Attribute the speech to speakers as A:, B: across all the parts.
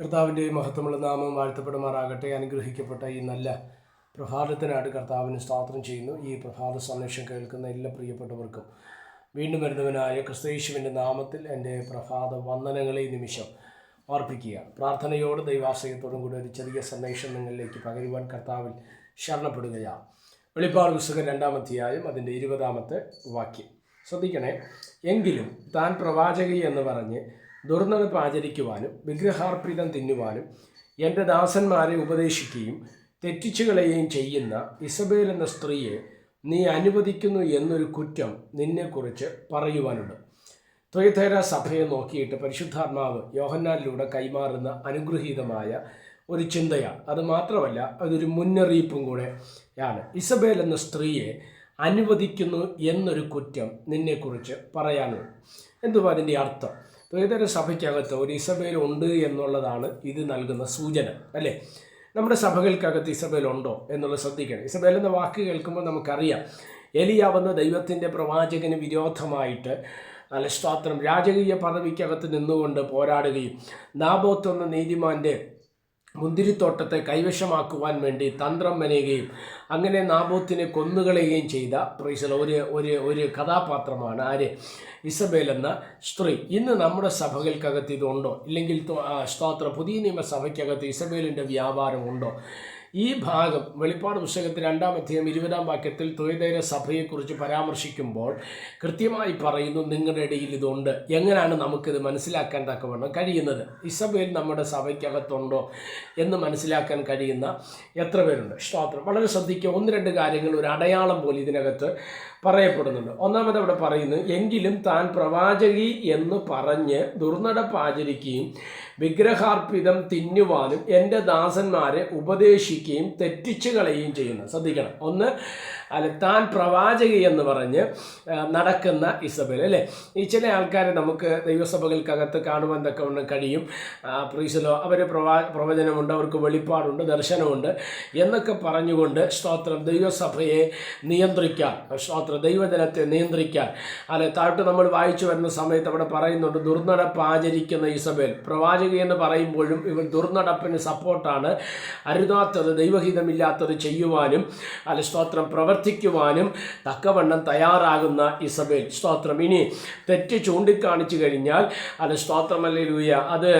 A: കർത്താവിന്റെ മഹത്വമുള്ള നാമം വാഴ്ത്തപ്പെടുമാറാകട്ടെ. അനുഗ്രഹിക്കപ്പെട്ട ഈ നല്ല പ്രഭാതത്തിനായിട്ട് കർത്താവിന് സ്തോത്രം ചെയ്യുന്നു. ഈ പ്രഭാത സന്ദേശം കേൾക്കുന്ന എല്ലാ പ്രിയപ്പെട്ടവർക്കും വീണ്ടും വരുന്നവനായ ക്രിസ്തയേശുവിന്റെ നാമത്തിൽ എന്റെ പ്രഭാത വന്ദനങ്ങളെ നിമിഷം അർപ്പിക്കുക. പ്രാർത്ഥനയോട് ദൈവാശ്രയത്തോടും കൂടി ഒരു ചെറിയ സന്ദേശം നിങ്ങളിലേക്ക് പകരുവാൻ കർത്താവിൽ ശരണപ്പെടുകയാണ് വെളിപ്പാട് പുസ്തകം രണ്ടാം അതിന്റെ ഇരുപതാമത്തെ വാക്യം. ശ്രദ്ധിക്കണേ. എങ്കിലും താൻ പ്രവാചകി എന്ന് പറഞ്ഞ് ദുർനടപ്പ് ആചരിക്കുവാനും വിഗ്രഹാർപ്പിതം തിന്നുവാനും എന്റെ ദാസന്മാരെ ഉപദേശിക്കുകയും തെറ്റിച്ചുകളയുകയും ചെയ്യുന്ന ഇസബേൽ എന്ന സ്ത്രീയെ നീ അനുവദിക്കുന്നു എന്നൊരു കുറ്റം നിന്നെക്കുറിച്ച് പറയുവാനുണ്ട്. ത്വയതേര സഭയെ നോക്കിയിട്ട് പരിശുദ്ധാത്മാവ് യോഹന്നാലിലൂടെ കൈമാറുന്ന അനുഗ്രഹീതമായ ഒരു ചിന്തയാണ്. അത് മാത്രമല്ല അതൊരു മുന്നറിയിപ്പും കൂടെ ആണ്. ഇസബേൽ എന്ന സ്ത്രീയെ അനുവദിക്കുന്നു എന്നൊരു കുറ്റം നിന്നെക്കുറിച്ച് പറയാനുണ്ട്. എന്തുവാ അതിന്റെ അർത്ഥം? ത്വയതര സഭയ്ക്കകത്ത് ഒരു ഇസബേൽ ഉണ്ട് എന്നുള്ളതാണ് ഇത് നൽകുന്ന സൂചന അല്ലേ? നമ്മുടെ സഭകൾക്കകത്ത് ഇസബേൽ ഉണ്ടോ എന്നുള്ളത് ശ്രദ്ധിക്കണം. ഇസബേൽ എന്ന വാക്ക് കേൾക്കുമ്പോൾ നമുക്കറിയാം എലിയാവുന്ന ദൈവത്തിന്റെ പ്രവാചകന് വിരോധമായിട്ട് നല്ല സ്തോത്രം രാജകീയ പദവിക്കകത്ത് നിന്നുകൊണ്ട് പോരാടുകയും നാബോത്ത് എന്ന നീതിമാന്റെ മുന്തിരിത്തോട്ടത്തെ കൈവശമാക്കുവാൻ വേണ്ടി തന്ത്രം മെനയുകയും അങ്ങനെ നാബോത്തിനെ കൊന്നുകളയുകയും ചെയ്ത പ്രൈസൽ ഒരു ഒരു ഒരു കഥാപാത്രമാണ് ആര്? ഇസബേൽ എന്ന സ്ത്രീ. ഇന്ന് നമ്മുടെ സഭകൾക്കകത്ത് ഇതുണ്ടോ? ഇല്ലെങ്കിൽ സ്തോത്ര പുതിയ നിയമസഭയ്ക്കകത്ത് ഇസബേലിന്റെ വ്യാപാരം ഉണ്ടോ? ഈ ഭാഗം വെളിപ്പാട് പുസ്തകത്തിൽ രണ്ടാം അധ്യായം ഇരുപതാം വാക്യത്തിൽ തൊയ്തൈര സഭയെക്കുറിച്ച് പരാമർശിക്കുമ്പോൾ കൃത്യമായി പറയുന്നു നിങ്ങളുടെ ഇടയിൽ ഇതുണ്ട്. എങ്ങനെയാണ് നമുക്കിത് മനസ്സിലാക്കാൻ തക്കവണ്ണം കഴിയുന്നത്? ഇസബേൽ നമ്മുടെ സഭയ്ക്കകത്തുണ്ടോ എന്ന് മനസ്സിലാക്കാൻ കഴിയുന്ന എത്ര പേരുണ്ട്? സ്തോത്രം. വളരെ ശ്രദ്ധിക്കുക ഒന്ന് രണ്ട് കാര്യങ്ങൾ ഒരു അടയാളം പോലെ ഇതിനകത്ത് പറയപ്പെടുന്നുണ്ട്. ഒന്നാമത് അവിടെ പറയുന്നു എങ്കിലും താൻ പ്രവാചകി എന്ന് പറഞ്ഞ് ദുർനടപ്പ് ആചരിക്കുകയും വിഗ്രഹാർപ്പിതം തിന്നുവാനും എന്റെ ദാസന്മാരെ ഉപദേശിക്കുകയും തെറ്റിച്ചു കളയുകയും ചെയ്യുന്നു. ശ്രദ്ധിക്കണം. ഒന്ന് അല്ല താൻ പ്രവാചകി എന്ന് പറഞ്ഞ് നടക്കുന്ന ഇസബേൽ അല്ലേ? ഈ ചില ആൾക്കാരെ നമുക്ക് ദൈവസഭകൾക്കകത്ത് കാണുവാൻ തക്കവണ്ണം കഴിയും. പ്രീസലോ അവർ പ്രവാ പ്രവചനമുണ്ട് അവർക്ക് വെളിപ്പാടുണ്ട് ദർശനമുണ്ട് എന്നൊക്കെ പറഞ്ഞുകൊണ്ട് സ്തോത്രം ദൈവസഭയെ നിയന്ത്രിക്കാം. സ്തോത്രം ദൈവജനത്തെ നിയന്ത്രിക്കാൻ. അല്ലെ താഴ്ത്ത് നമ്മൾ വായിച്ചു വരുന്ന സമയത്ത് അവിടെ പറയുന്നുണ്ട് ദുർനടപ്പ് ആചരിക്കുന്ന ഇസബേൽ പ്രവാചക എന്ന് പറയുമ്പോഴും ഇവൻ ദുർനടപ്പിന് സപ്പോർട്ടാണ്. അരുതാത്തത് ദൈവഹിതമില്ലാത്തത് ചെയ്യുവാനും അല്ലെ സ്തോത്രം പ്രവർത്തിക്കുവാനും തക്കവണ്ണം തയ്യാറാകുന്ന ഇസബേൽ സ്തോത്രം. ഇനി തെറ്റ് ചൂണ്ടിക്കാണിച്ചു കഴിഞ്ഞാൽ അല്ലെ സ്തോത്രമല്ലേ ലൂയ അത്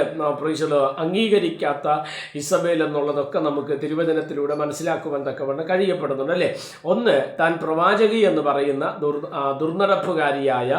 A: പ്രൈസലോ അംഗീകരിക്കാത്ത ഇസബേൽ എന്നുള്ളതൊക്കെ നമുക്ക് തിരുവചനത്തിലൂടെ മനസ്സിലാക്കുവാൻ തക്കവണ്ണം കഴിയപ്പെടുന്നുണ്ട് അല്ലേ? ഒന്ന് താൻ പ്രവാചകി എന്ന് പറയുന്ന ദുർ ദുർനടപ്പുകാരിയായ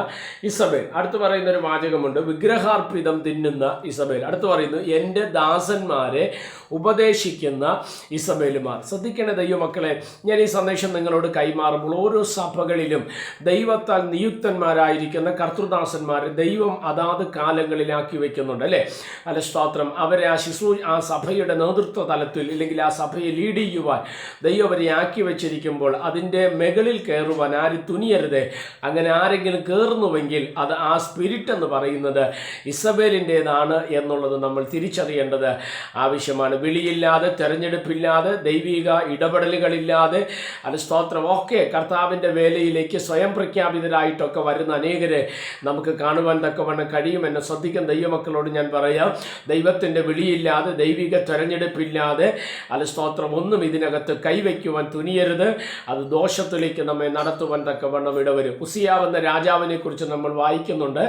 A: ഇസബേൽ. അടുത്ത് പറയുന്ന ഒരു വാചകമുണ്ട് വിഗ്രഹാർപ്പിതം തിന്നുന്ന ഇസബേൽ. അടുത്ത് പറയുന്നു എന്റെ ദാസന്മാരെ ഉപദേശിക്കുന്ന ഇസബേലുമാർ. ശ്രദ്ധിക്കേണ്ട ദൈവമക്കളെ ഞാൻ ഈ സന്ദേശം നിങ്ങളോട് കൈമാറുമ്പോൾ ഓരോ സഭകളിലും ദൈവത്താൽ നിയുക്തന്മാരായിരിക്കുന്ന കർത്തൃദാസന്മാരെ ദൈവം അതാത് കാലങ്ങളിലാക്കി വയ്ക്കുന്നുണ്ട് അല്ലേ? അല്ല സ്തോത്രം. അവരെ ആ ശിശു ആ സഭയുടെ നേതൃത്വ തലത്തിൽ ഇല്ലെങ്കിൽ ആ സഭയെ ലീഡ് ചെയ്യുവാൻ ദൈവം അവരെ ആക്കി വെച്ചിരിക്കുമ്പോൾ അതിന്റെ മുകളിൽ കയറുവാൻ ആരും തുനിയരുത്. അങ്ങനെ ആരെങ്കിലും കയറുന്നുവെങ്കിൽ അത് ആ സ്പിരിറ്റ് എന്ന് പറയുന്നത് ഇസബേലിന്റേതാണ് എന്നുള്ളത് നമ്മൾ തിരിച്ചറിയേണ്ടത് ആവശ്യമാണ്. വിളിയില്ലാതെ തെരഞ്ഞെടുപ്പില്ലാതെ ദൈവിക ഇടപെടലുകളില്ലാതെ അത് സ്തോത്രം. ഒക്കെ കർത്താവിന്റെ വേലയിലേക്ക് സ്വയം പ്രഖ്യാപിതരായിട്ടൊക്കെ വരുന്ന അനേകരെ നമുക്ക് കാണുവാൻ തക്കവണ്ണം കഴിയുമെന്ന് ശ്രദ്ധിക്കുന്ന ദൈവമക്കളോട് ഞാൻ പറയാം. ദൈവത്തിന്റെ വിളിയില്ലാതെ ദൈവിക തെരഞ്ഞെടുപ്പില്ലാതെ അത് സ്തോത്രം. ഒന്നും ഇതിനകത്ത് കൈവയ്ക്കുവാൻ തുനിയരുത്. അത് ദോഷത്തിലേക്ക് നമ്മെ നടത്തുവാൻ തക്കവണ്ണം ഇടവരും ഉസിയാവെന്ന രാജാവിനെ കുറിച്ച് നമ്മൾ വായിക്കുന്നുണ്ട്.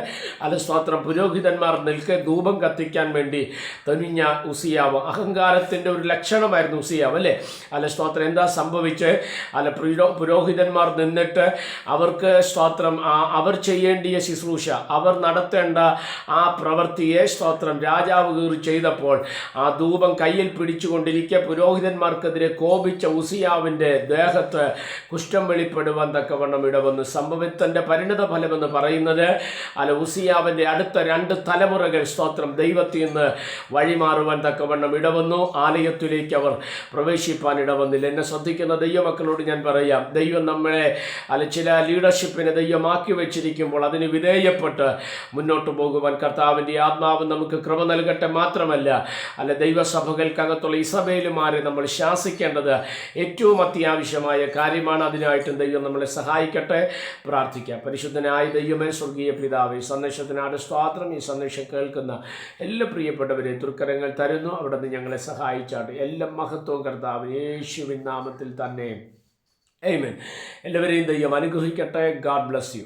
A: അത് സ്തോത്രം പുരോഹിതന്മാർ നിൽക്കെ ധൂപം കത്തിക്കാൻ വേണ്ടി തുനിഞ്ഞ ഉസിയാവ്. അഹങ്കാരത്തിന്റെ ഒരു ലക്ഷണമായിരുന്നു ഉസിയാവ് അല്ലേ? അല്ല സ്തോത്രം എന്താ സംഭവിച്ച്? അല്ല പുരോ പുരോഹിതന്മാർ നിന്നിട്ട് അവർക്ക് സ്തോത്രം അവർ ചെയ്യേണ്ടിയ ശുശ്രൂഷ അവർ നടത്തേണ്ട ആ പ്രവൃത്തിയെ സ്തോത്രം രാജാവ് കീറി ചെയ്തപ്പോൾ ആ ധൂപം കയ്യിൽ പിടിച്ചുകൊണ്ടിരിക്കെ പുരോഹിതന്മാർക്കെതിരെ കോപിച്ച ഉസിയാവിന്റെ ദേഹത്ത് കുഷ്ഠം വെളിപ്പെടുവാൻ തക്കവണ്ണം ഇടവന്നു. സംഭവത്തിന്റെ പരിണിത ഫലമെന്ന് പറയുന്നത് അല്ല ഉസിയാവിന്റെ അടുത്ത രണ്ട് തലമുറകൾ സ്തോത്രം. ദൈവത്തിൽ നിന്ന് വഴിമാറുവാൻ തക്കവണ്ണം ഇടവന്നു. ആലയത്തിലേക്ക് അവർ പ്രവേശിപ്പാൻ ഇടവന്നില്ല. എന്നെ ശ്രദ്ധിക്കുന്ന ദൈവമക്കളോട് ഞാൻ പറയാം ദൈവം നമ്മളെ അല്ല ചില ലീഡർഷിപ്പിനെ ദൈവമാക്കി വെച്ചിരിക്കുമ്പോൾ അതിന് വിധേയപ്പെട്ട് മുന്നോട്ട് പോകുവാൻ കർത്താവിന്റെ ആത്മാവ് നമുക്ക് കൃപ നൽകട്ടെ മാത്രമല്ല അല്ല ദൈവസഭകൾക്കകത്തുള്ള ഇസബേലുമാരെ നമ്മൾ ശാസിക്കേണ്ടത് ഏറ്റവും അത്യാവശ്യമായ കാര്യമാണ്. അതിനായിട്ടും ദൈവം നമ്മളെ സഹായിക്കട്ടെ. പ്രാർത്ഥിക്കാം. പരിശുദ്ധനായ ദൈവമേ സ്വർഗീയ പിതാവേ സന്ദേശത്തിനാട് സ്വാത്രം ഈ സന്ദേശം കേൾക്കുന്ന എല്ലാ പ്രിയപ്പെട്ടവരെ ദുർക്കരങ്ങൾ തരുന്നു. അവിടെ നിന്ന് ഞങ്ങളെ സഹായിച്ചാട്ട് എല്ലാ മഹത്വവും കർത്താവ് യേശുവിൻ നാമത്തിൽ തന്നെ. എയ്മൻ എല്ലാവരെയും ദൈവം അനുഗ്രഹിക്കട്ടെ. God bless you